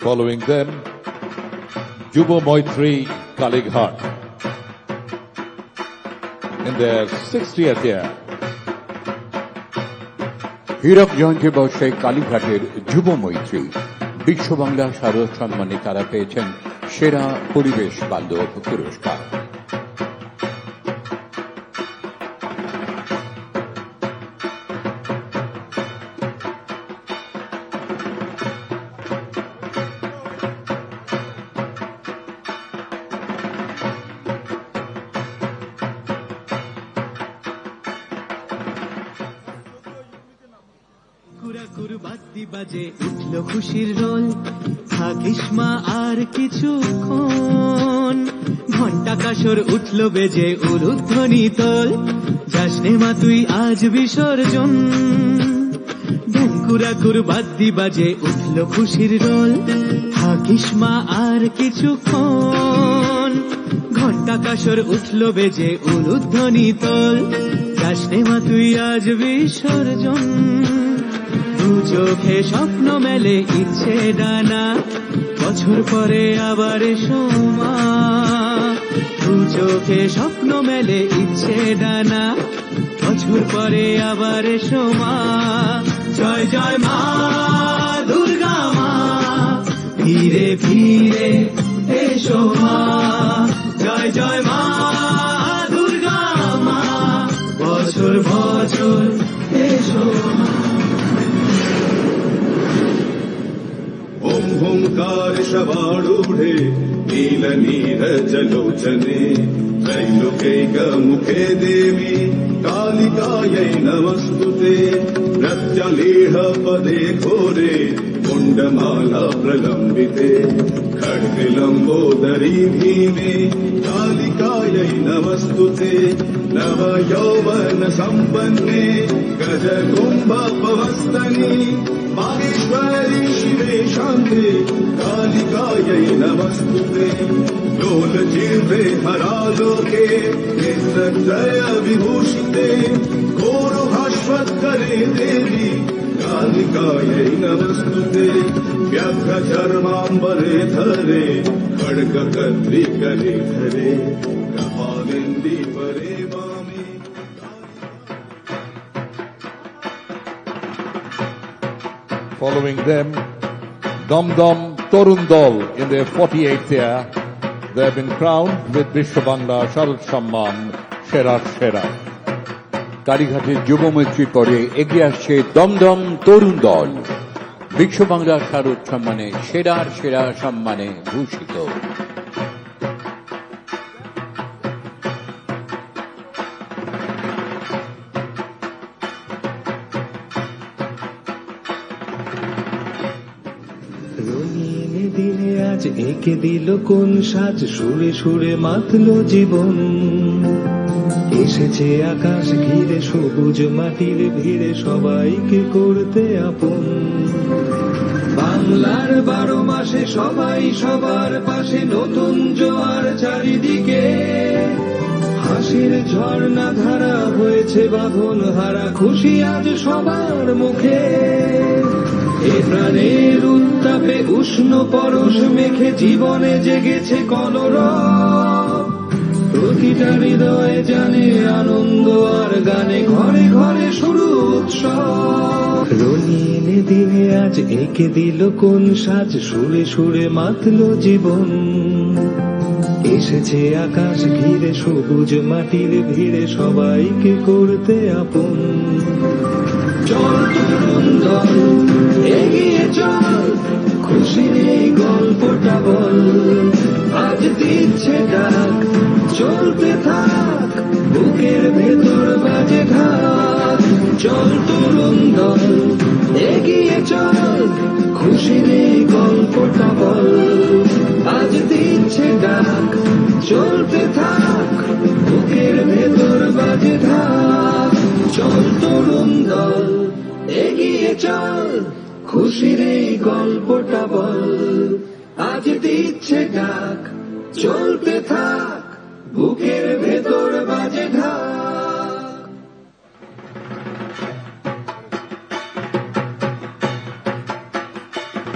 Following them, Jubo Moitri Kalighat in their 60th year. হীরক জয়ন্তী বর্ষে কালীঘাটের যুব মৈত্রী বিশ্ব বাংলা শারদ সম্মানে তারা পেয়েছেন সেরা পরিবেশ বান্ধব পুরস্কার বাদ্যি বাজে, উঠল খুশির রোল। থাকিস মা আর কিছুক্ষণ। ঘণ্টা কাসর উঠল বেজে উরুধ্বনি তোল। যাসনে মা, তুই আজ বিসর্জন। কুরাকুর বাদ্যি বাজে, উঠল খুশির রোল। থাকিস মা আর কিছুক্ষণ। ঘণ্টা কাসর উঠল বেজে উলুধ্বনি তোল। যাসনে মা, তুই আজ বিসর্জন। চোখে স্বপ্ন মেলে ইচ্ছে ডানা। বছর পরে আবার সোমা। চোখে স্বপ্ন মেলে ইচ্ছে ডানা। বছর পরে আবার সোমা। জয় জয় মা দুর্গা মা। ফিরে ফিরে এসো মা। জয় জয় মা দুর্গা মা। বছর বছর এসো মা। शवाडू नीलनीरजलोचने नील देवी कालिकायै नमस्तुते। प्रत्यलीह पदे घोरे कुण्डमाला प्रलम्बिते। खड्गलम्बोदरी भीमे कालिकायै नमस्तुते। नव यौवर्न सम्पन्ने गजकुम्भपवस्तनि माहेश्वरी शिवे शान्ते कालिकायै नमस्तुते लोलजिह्वे हरालोके नेत्रत्रय विभूषिते घोरभास्वत्करे देवी कालिकायै नमस्तुते व्यघ्रचर्माम्बरे धरे खड्गकद्रिकरे धरे कपालिन्दी Following them, Dom Dom Torundol in their 48th year. They have been crowned with Bishwabangla Sharad Samman Sherat Sherat. কালীঘাটের যুব মৈত্রীর পরে এগিয়ে আসছে দমদম তরুণ দল বিশ্ব বাংলা শারদ সম্মানে সেরার সেরা সম্মানে ভূষিত রঙিন দিনে আজ এঁকে দিল কোন সাজ? সুরে সুরে মাতলো জীবন। এসেছে আকাশ ঘিরে, সবুজ মাটির ভিড়ে সবাইকে করতে আপন। বাংলার বারো মাসে সবাই সবার পাশে নতুন জোয়ার চারিদিকে। হাসির ঝর্ণা ধারা হয়েছে বাঁধন হারা, খুশি আজ সবার মুখে। এ প্রাণের উত্তাপে উষ্ণ পরশ মেখে জীবনে জেগেছে কলরব। প্রতিটা হৃদয়ে জানে আনন্দ আর গানে ঘরে ঘরে শুরু উৎসব। রঙিন দিনে আজ এঁকে দিল কোন সাজ, সুরে সুরে মাতলো জীবন। এসেছে আকাশ ঘিরে সবুজ মাটির ভিড়ে সবাইকে করতে আপন। চল তরুণ বাজে ঢাক চল তরুণ দল, এগিয়ে চল খুশির এই গল্পটা বল। আজ দিচ্ছে ডাক, চলতে থাক, বুকের ভেতর বাজে ঢাক চল তরুণ দল, এগিয়ে চল খুশির এই গল্পটা বল। আজ দিচ্ছে ডাক, চলতে থাক, বুকের ভেতর বাজে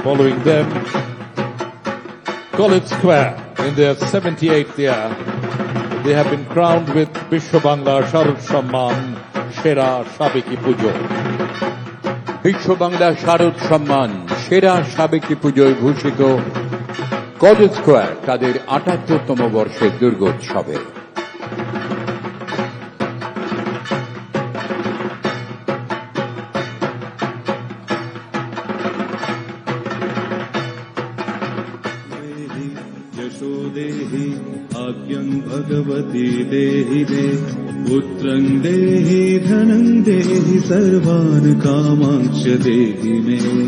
Following them, College Square in their 78th year. They have been crowned with Bishwabangla Sharad Samman Shera Sabiki Pujo. বিশ্ব বাংলা শারদ সম্মান সেরা সাবেকি পুজোয় ভূষিত কলেজ স্কোয়ার তাদের আটাত্তরতম বর্ষের দুর্গোৎসবে यशो देहि भाग्यं भगवती देहि मे। पुत्रं देहि धनं देहि सर्वान् कामांक्ष देहि मे